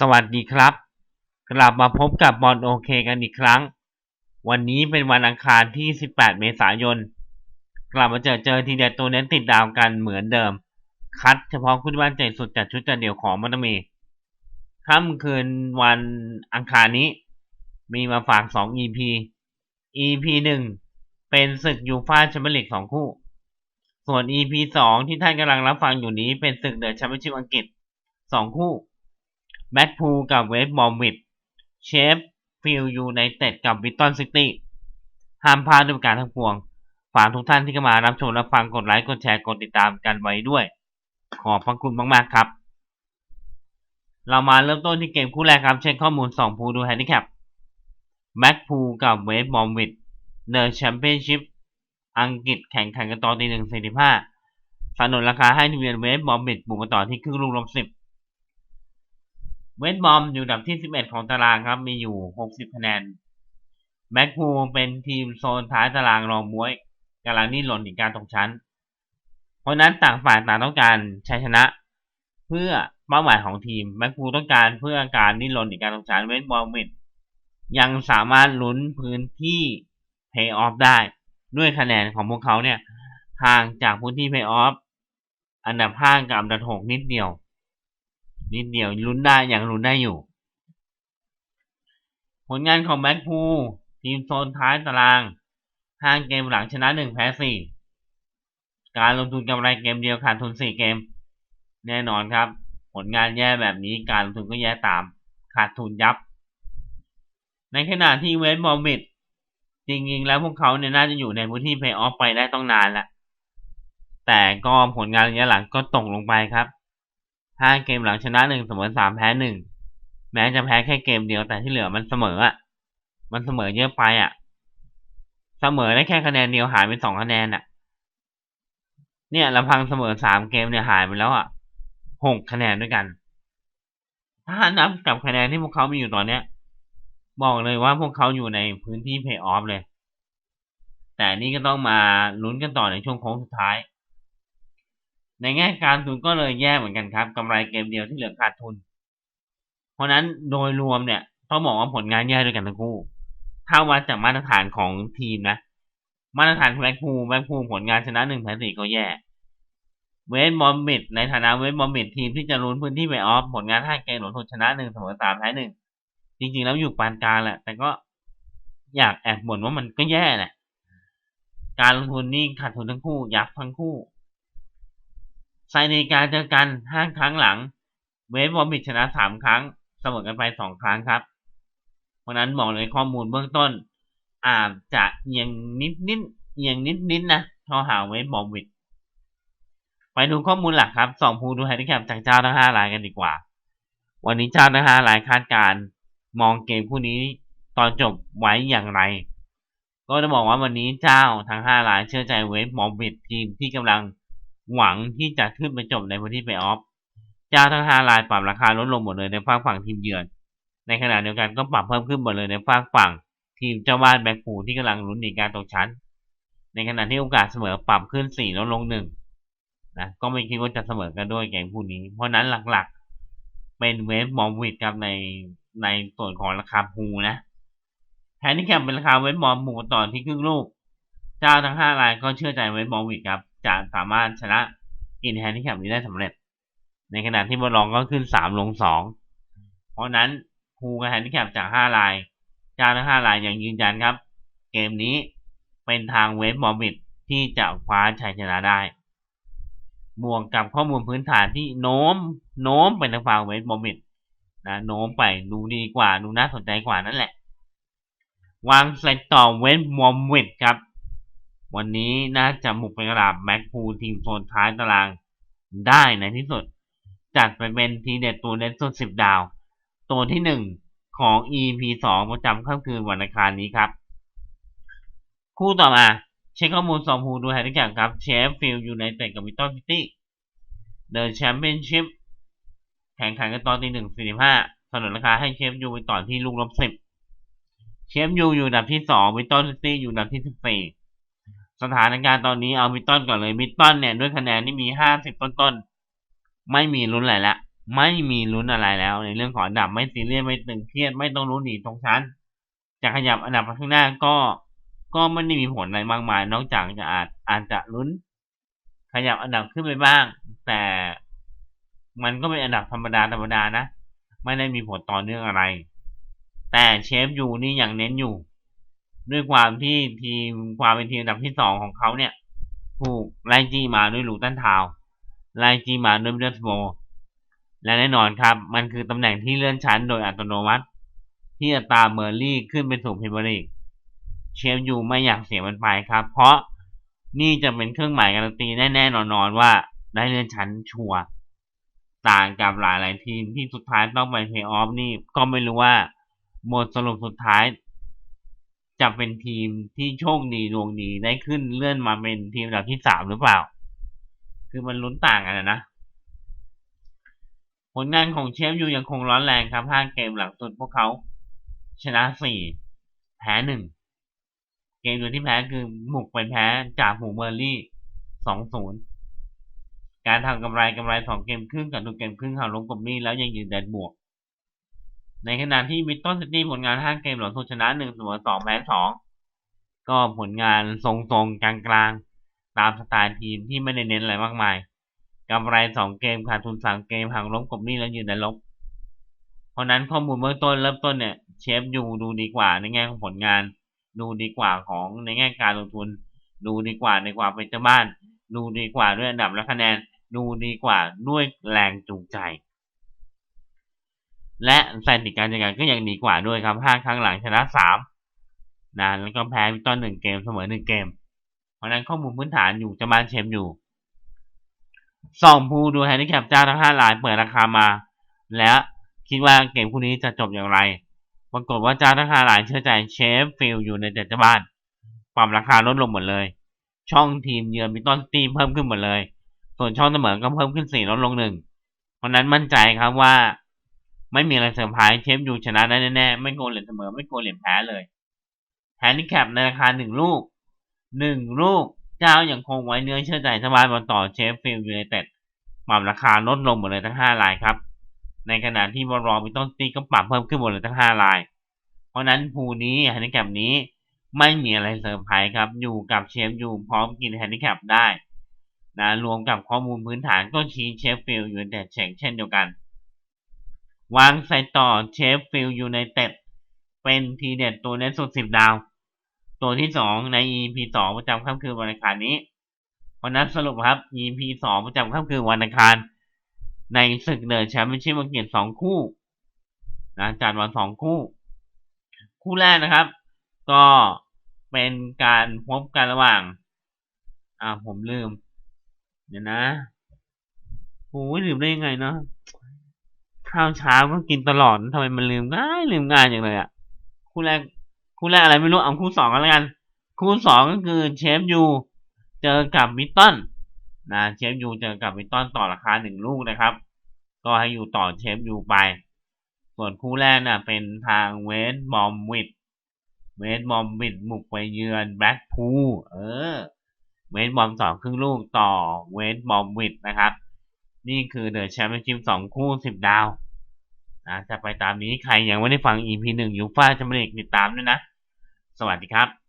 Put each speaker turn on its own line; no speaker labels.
สวัสดีครับ กลับมาพบกับบอลโอเคกันอีกครั้ง วันนี้เป็นวันอังคารที่ 18 เมษายน กลับมาเจอเจอทีเด็ดตัวเน้นติดดาวกันเหมือนเดิม คัดเฉพาะคุณบ้านใจสุดจัดชุดจัดเดี่ยวของมันมีค่ำคืนวันอังคารนี้ มีมาฝาก 2 EP EP 1 เป็นศึกยูฟ่าแชมเปี้ยนลีก2คู่ ส่วน EP 2 ที่ท่านกำลังรับฟังอยู่นี้เป็นศึกเดอะแชมเปี้ยนชิพอังกฤษ 2 คู่ แบ็กพูลกับเวสต์บอมวิดเชฟฟิลยูไนเต็ดกับวิตตันซิตี้ห้ามพลาดด้วยการทั้งปวง ฝากทุกท่านที่เข้ามารับชมรับฟังกดไลค์กดแชร์กดติดตามกันไว้ด้วย ขอบพระคุณมาก ๆ ครับ เรามาเริ่มต้นที่เกมคู่แรกครับ เช็คข้อมูล 2 พูลดูแฮนดิแคปแบ็กพูลกับเวสต์บอมวิดเดอะแชมเปี้ยนชิพอังกฤษแข่งขันกันต่อตีหนึ่งสี่สิบห้าสนนราคาให้ทีมเยือนเวสต์บอมวิดบุกกันต่อที่ครึ่งลูกลบสิบ เวสต์บอมอยู่อันดับที่ 11 ของตารางครับ มีอยู่ 60 คะแนนแบ็กพูเป็นทีมโซนท้ายตารางรองมวยกำลังนี่หล่นอีกการตกชั้น เพราะนั้นต่างฝ่ายต่างต้องการชัยชนะ เพื่อเป้าหมายของทีมแบ็กพูต้องการเพื่อการนี่หล่นอีกการตกชั้น เวสต์บอมวิดยังสามารถลุ้นพื้นที่เพย์ออฟได้ ด้วยคะแนนของพวกเขาเนี่ยห่างจากพื้นที่เพย์ออฟอันดับ5กับอันดับ6นิดเดียว นิดเดียวลุ้นได้อย่างลุ้นได้อยู่ ผลงานของแบ็คพูทีมโซนท้ายตารางห้างเกมหลังชนะหนึ่งแพ้สี่การลงทุนกำไรเกมเดียวขาดทุนสี่เกม แน่นอนครับ ผลงานแย่แบบนี้การลงทุนก็แย่ตาม ขาดทุนยับ ในขณะที่เวสต์บอมบิดจริงๆแล้วพวกเขาเนี่ยน่าจะอยู่ในพื้นที่เพย์ออฟไปได้ต้องนานล้วแต่ก็ผลงานระยะหลังก็ตกลงไปครับ ห้าเกมหลังชนะหนึ่งเสมอสามแพ้หนึ่งแม้จะแพ้แค่เกมเดียวแต่ที่เหลือมันเสมออะ มันเสมอเยอะไปอะ เสมอได้แค่คะแนนเดียวหายไปสองคะแนนอะ เนี่ยลำพังเสมอสามเกมเนี่ยหายไปแล้วอะหกคะแนนด้วยกัน ถ้านับกับคะแนนที่พวกเขามีอยู่ตอนเนี้ย บอกเลยว่าพวกเขาอยู่ในพื้นที่เพย์ออฟเลย แต่นี่ก็ต้องมาลุ้นกันต่อในช่วงโค้งสุดท้าย ในแง่การทุนก็เลยแย่เหมือนกันครับกำไรเกมเดียวที่เหลือขาดทุน เพราะนั้นโดยรวมเนี่ยต้องบอกว่าผลงานแย่ด้วยกันทั้งคู่ ถ้าวัดจากมาตรฐานของทีมนะ มาตรฐานแบ็คพูแบ็คพูผลงานชนะหนึ่งแพ้สี่ก็แย่ เวสบอมบิดในฐานะเวสบอมบิดทีมที่จะลุ้นพื้นที่ไปออฟผลงานห้าเกมหลงทุนชนะหนึ่งเสมอสามแพ้หนึ่งจริงๆแล้วอยู่ปานกลางแหละ แต่ก็อยากแอบบ่นว่ามันก็แย่แหละการลงทุนนี่ขาดทุนทั้งคู่ยับทั้งคู่ ไซในการเจอกันห้าครั้งหลัง เวสต์บอมบิดชนะสามครั้ง เสมอกันไปสองครั้งครับ เพราะนั้นบอกเลยข้อมูลเบื้องต้น อาจจะเอียงนิดนิดเอียงนิดนิดนะท่าหาเวสต์บอมบิดไปดูข้อมูลหลักครับสองภูดูไฮดิแคปจากเจ้าทั้งห้ารายกันดีกว่า วันนี้เจ้าทั้งห้ารายคาดการมองเกมคู่นี้ตอนจบไว้อย่างไร ก็จะบอกว่าวันนี้เจ้าทั้งห้ารายเชื่อใจเวสต์บอมบิดทีมที่กำลัง หวังที่จะขึ้นไปจบในพื้นที่เพย์ออฟเจ้าทั้งห้ารายปรับราคาลดลงหมดเลยในฝั่งฝั่งทีมเยือน ในขณะเดียวกันก็ปรับเพิ่มขึ้นหมดเลยในฝั่งฝั่งทีมเจ้าบ้านแบ็คพูที่กำลังลุ้นหนีการตกชั้น ในขณะที่โอกาสเสมอปรับขึ้นสี่ลดลงหนึ่งนะก็ไม่คิดว่าจะเสมอกันด้วยเกมคู่นี้ เพราะนั้นหลักๆ เป็นเวฟมอมวิดครับในในส่วนของราคาพูนะแทนที่แคมเป็นราคาเวฟมอมหมูต่อที่ครึ่งลูก เจ้าทั้งห้ารายก็เชื่อใจเวฟมอมวิดครับ จะสามารถชนะกินแฮนดิแคปนี้ได้สำเร็จ ในขณะที่บอลลองก็ขึ้นสามลงสองเพราะนั้นภูกับแฮนดิแคปจากห้าลายเจ้าทั้งห้าลายยังยืนยันครับ เกมนี้เป็นทางเวฟบอมบิดที่จะคว้าชัยชนะได้บวกกับข้อมูลพื้นฐานที่โน้ม โน้มไปทางฝั่งเวฟบอมบิดนะโน้มไปดูดีกว่าดูน่าสนใจกว่านั่นแหละ วางเซตต่อเวฟบอมบิดครับ วันนี้น่าจะบุกไปกระดาบแม็กพูลทีมโซนท้ายตารางได้ในที่สุด จัดไปเป็นทีเด็ดตัวเด็ดสุดสิบดาว ตัวที่หนึ่งของ EP สองประจำค่ำคืนวันอังคารนี้ครับ คู่ต่อมา เช็คข้อมูลสองภูดูแฮร์รี่แกครับเชฟฟิลด์ยูไนเต็ดกับวิตตอร์ซิตี้เดินแชมเปี้ยนชิพแข่งขันกันตอนตีหนึ่งสี่สิบห้าสนนราคาให้เชฟยูไปต่อที่ลูกลบสิบเชฟยูอยู่อันดับที่สองวิตตอร์ซิตี้อยู่อันดับที่สิบสี่ สถานการณ์ตอนนี้เอามิตตันก่อนเลยมิตตันเนี่ยด้วยคะแนนที่มีห้าสิบต้นๆ ไม่มีลุ้นอะไรละ ไม่มีลุ้นอะไรแล้ว ในเรื่องของอันดับไม่ซีเรียสไม่ตึงเครียดไม่ต้องลุ้นหนีตรงชั้น จะขยับอันดับไปข้างหน้าก็ก็ไม่ได้มีผลอะไรมากมาย นอกจากจะอาจอาจจะลุ้น ขยับอันดับขึ้นไปบ้าง แต่มันก็เป็นอันดับธรรมดาธรรมดานะ ไม่ได้มีผลต่อเนื่องอะไร แต่เชฟยูนี่อยังเน้นอยู่ ด้วยความที่ทีมความเป็นทีมอันดับที่สองของเขาเนี่ย ถูกไล่จี้มาด้วยลูตันทาวไล่จี้มาด้วยมิดเดิลสโบว์และแน่นอนครับ มันคือตำแหน่งที่เลื่อนชั้นโดยอัตโนมัติ ที่จะตามเมอร์ลี่ขึ้นไปสู่พรีเมียร์ลีกเชฟยูไม่อยากเสียมันไปครับ เพราะนี่จะเป็นเครื่องหมายการันตีแน่ๆนอนๆว่าได้เลื่อนชั้นชัวร์ต่างกับหลายๆทีมที่สุดท้ายต้องไปเพลย์ออฟนี่ก็ไม่รู้ว่าหมดสรุปสุดท้าย จะเป็นทีมที่โชคดีดวงดีได้ขึ้นเลื่อนมาเป็นทีมอันดับที่สามหรือเปล่า คือมันลุ้นต่างกันนะ ผลงานของเชฟยูยังคงร้อนแรงครับห้าเกมหลังสุดพวกเขาชนะสี่แพ้หนึ่งเกมเดียวที่แพ้คือหมุกไปแพ้จากหูเบอร์ลี่สองศูนย์การทำกำไรกำไรสองเกมครึ่งกับดูเกมครึ่งเขาลงกบนี่แล้วยังยืนแดนบวก ในขณะที่มิตตันซิตี้ผลงานห้าเกมหลังสุดชนะหนึ่งเสมอสองแพ้สองก็ผลงานทรงๆกลางๆ ตามสไตล์ทีมที่ไม่ได้เน้นอะไรมากมายกำไรสองเกมขาดทุนสามเกมห่างล้มกบนี่แล้วยืนแดนลบ เพราะนั้นข้อมูลเบื้องต้นเริ่มต้นเนี่ย เชฟยูดูดีกว่าในแง่ของผลงาน ดูดีกว่าของในแง่การลงทุน ดูดีกว่าในความเป็นเจ้าบ้าน ดูดีกว่าด้วยอันดับและคะแนน ดูดีกว่าด้วยแรงจูงใจ และสถิติการจัดการก็ยังดีกว่าด้วยครับห้าครั้งหลังชนะสามนะแล้วก็แพ้วิตตอนหนึ่งเกมเสมอหนึ่งเกม เพราะนั้นข้อมูลพื้นฐานอยู่จ้าบ้านเชฟอยู่สองผู้ดูแฮนดิแคปเจ้าทั้งห้ารายเปิดราคามา และคิดว่าเกมคู่นี้จะจบอย่างไร ปรากฏว่าเจ้าทั้งห้ารายเชื่อใจเชฟฟิลอยู่ในเจ้าบ้านปรับราคาลดลงหมดเลย ช่องทีมเยือนมิตตันตี้เพิ่มขึ้นหมดเลย ส่วนช่องเสมอก็เพิ่มขึ้นสี่ลดลงหนึ่งเพราะนั้นมั่นใจครับว่า ไม่มีอะไรเซอร์ไพรส์เชฟยูชนะได้แน่ๆไม่โกงเหรียญเสมอไม่โกงเหรียญแพ้เลยแฮนดิแคปในราคาหนึ่งลูกหนึ่งลูกเจ้ายัางคงไว้เนื้อเชื่อใจสบายบอลต่อเชฟฟิลด์ยูไนเต็ดปรับราคาลดลงหมดเลยทั้งห้ารายครับ ในขณะที่บอลรอมิตตันตีก็ปรับเพิ่มขึ้นหมดเลยทั้งห้าราย เพราะนั้นภูนี้แฮนดิแคปนี้ไม่มีอะไรเซอร์ไพรส์ครับ อยู่กับเชฟยูพร้อมกินแฮนดิแคปได้นะรวมกับข้อมูลพื้นฐานก็ชี้เชฟฟิลด์ยูไนเต็ดเช่นเช่นเดียวกัน วางใส่ต่อเชฟฟิลด์ยูไนเต็ดเป็นทีเด็ดตัวเน้นสุดสิบดาว ตัวที่สองใน EP สองประจำค่ำคืนวันอังคารนี้เพราะนั้นสรุปครับ EP สองประจำค่ำคืนวันอังคาร ในศึกเดินแชมเปี้ยนชิพอังกฤษสองคู่นะจัดวันสองคู่ คู่แรกนะครับ ก็เป็นการพบกันระหว่าง อ่าผมลืม เดี๋ยวนะโอ้ยลืมได้ยังไงเนาะ ข้าวเช้าก็กินตลอดทำไมมันลืมง่ายลืมง่ายอย่างเลยอะคู่แรกคู่แรกอะไรไม่รู้เอาคู่สองกันแล้วกัน คู่สองก็คือเชฟยูเจอกับมิตตันนะเชฟยูเจอกับมิตตันต่อราคาหนึ่งลูกนะครับ ก็ให้อยู่ต่อเชฟยูไป ส่วนคู่แรกน่ะ เป็นทางเวสต์บอมวิดเวสต์บอมวิดบุกไปเยือนแบล็กพูลเออ เวสต์บอมสองครึ่งลูกต่อเวสต์บอมวิดนะครับ นี่คือเดอะแชมเปี้ยนชิพสองคู่สิบดาว นะจะไปตามนี้ใครยังไม่ได้ฟัง EP หนึ่งยูฟ่าแชมเปี้ยนลีกติดตามด้วยนะ สวัสดีครับ